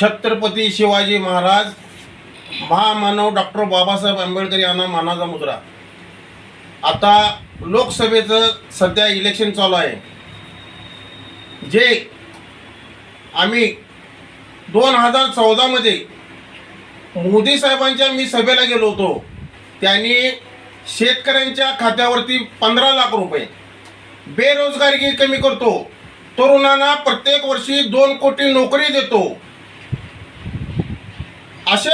छत्रपती शिवाजी महाराज महामानव डॉक्टर बाबासाहेब आंबेडकर यांना मानाचा मुद्रा. आता लोकसभेचं सध्या इलेक्शन चालू आहे. जे आम्ही दोन हजार चौदामध्ये मोदी साहेबांच्या मी सभेला गेलो होतो त्यांनी शेतकऱ्यांच्या खात्यावरती पंधरा लाख रुपये बेरोजगारी कमी करतो तरुणांना प्रत्येक वर्षी दोन कोटी नोकरी देतो असे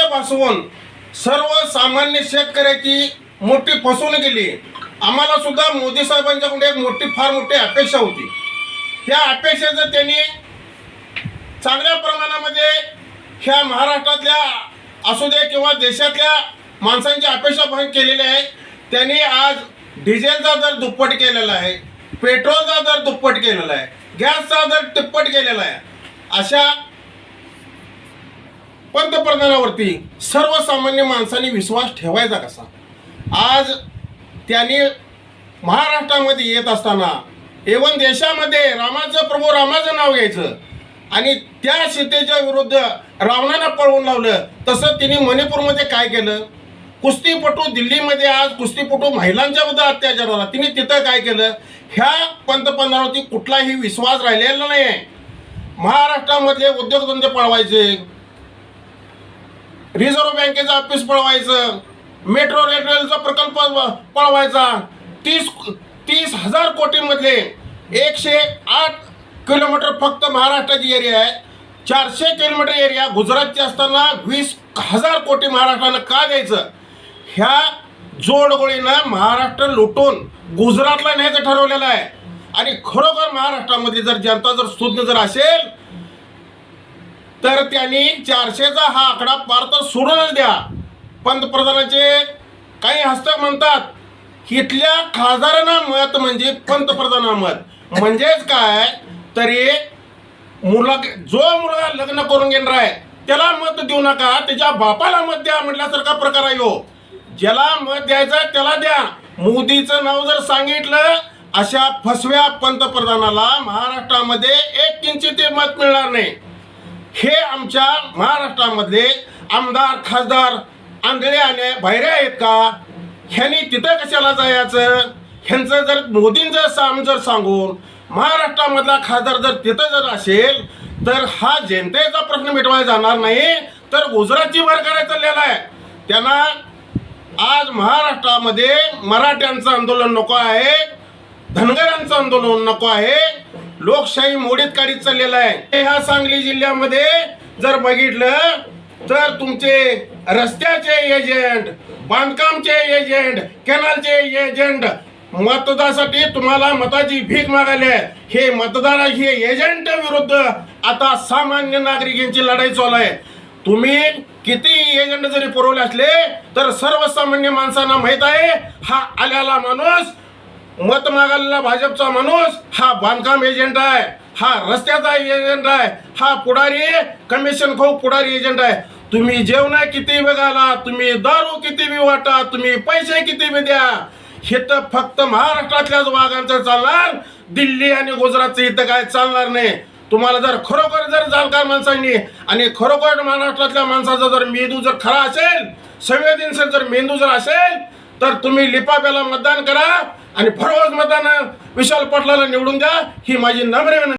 सर्वसामान्य शेतकऱ्याची मोठी फसवणूक केली आम्हाला सुद्धा मोदी साहेबांच्याकडून एक मोठी फार मोठी अपेक्षा होती. त्या अपेक्षेचं त्यांनी चांगल्या प्रमाणामध्ये ह्या महाराष्ट्रातल्या असू दे किंवा देशातल्या माणसांची अपेक्षा भंग केलेली आहे. त्यांनी आज डिझेलचा दर दुप्पट केलेला आहे. पेट्रोलचा दर दुप्पट केलेला आहे. गॅसचा दर तिप्पट केलेला आहे. अशा पंतप्रधानावरती सर्वसामान्य माणसांनी विश्वास ठेवायचा कसा? आज त्यांनी महाराष्ट्रामध्ये येत असताना एवन देशामध्ये रामाचं प्रभू रामाचं नाव घ्यायचं आणि त्या सीतेच्या विरुद्ध रावणाला पळवून लावलं तसं तिने मणिपूरमध्ये काय केलं? कुस्तीपटू दिल्लीमध्ये आज कुस्तीपटू महिलांच्या बद्दल अत्याचार झाला. तिने तिथं काय केलं? ह्या पंतप्रधानावरती कुठलाही विश्वास राहिलेला नाही आहे महाराष्ट्रामधले उद्योगधंदे पळवायचे रिझर्व्ह बँकेचं ऑफिस पळवायचं मेट्रो रेल्वेचा प्रकल्प पळवायचा. तीस तीस हजार कोटीमधले एकशे आठ किलोमीटर फक्त महाराष्ट्राची एरिया आहे. चारशे किलोमीटर एरिया गुजरातची असताना वीस हजार कोटी महाराष्ट्रानं का द्यायचं? ह्या जोडगोळीनं महाराष्ट्र लुटून गुजरातला न्यायचं ठरवलेलं आहे. आणि खरोखर महाराष्ट्रामध्ये जर जनता जर सुज्ञ जर असेल तर त्यांनी चारशेचा हा आकडा पार तर सोडूनच द्या. पंतप्रधानाचे काही हस्तक म्हणतात इथल्या खासदारांना मत म्हणजे पंतप्रधाना मत. म्हणजेच काय? तरी मुला जो मुलगा लग्न करून घेणार आहे त्याला मत देऊ नका त्याच्या बापाला मत द्या म्हटल्यासारखा प्रकार आहे हो. ज्याला मत द्यायचं त्याला द्या. मोदीचं नाव जर सांगितलं अशा फसव्या पंतप्रधानाला महाराष्ट्रामध्ये एक किंचित मत मिळणार नाही. हे आमच्या महाराष्ट्रामधले आमदार खासदार आंधळे आणि बाहेर आहेत का? ह्यांनी तिथं कशाला जायचं? ह्यांचं जर मोदींचं साम जर सांगून महाराष्ट्रामधला खासदार जर तिथं जर असेल तर हा जनतेचा प्रश्न मिटवायला जाणार नाही तर गुजरातची भर करायला चाललेला आहे. त्यांना आज महाराष्ट्रामध्ये मराठ्यांचं आंदोलन नको आहे धनगरांचं आंदोलन नको आहे लोकशाही मोडीत काढीत चाललेला आहे. ह्या सांगली जिल्ह्यामध्ये जर बघितलं तर तुमचे रस्त्याचे एजंट बांधकामचे एजंट कॅनलचे एजंट मतदासाठी तुम्हाला मताची भीक मागायला हे मतदार हे एजंट विरुद्ध आता सामान्य नागरिकांची लढाई चालू आहे. तुम्ही किती एजंट जरी पुरवले असले तर सर्वसामान्य माणसांना माहीत आहे हा आल्याला माणूस मत मागायला भाजपचा माणूस हा बांधकाम एजंट आहे. हा रस्त्याचा एजंट आहे. हा पुढारी कमिशन खाऊ पुढारी एजंट आहे. तुम्ही जेवण किती बघाला तुम्ही दारू किती बी वाटा तुम्ही पैसे किती बी द्या. हे तर फक्त महाराष्ट्रातल्याच वाघांचं चालणार दिल्ली आणि गुजरातचं इथं काय चालणार नाही. तुम्हाला जर खरोखर जर जाणकार माणसांनी आणि खरोखर महाराष्ट्रातल्या माणसाचा जर मेंदू जर खरा असेल संवेदनशील जर मेंदू जर असेल तर तुम्ही लिपाब्याला मतदान करा. आणि फरवज मतानं विशाल पाटलाला निवडून द्या ही माझी नम्र विनंती.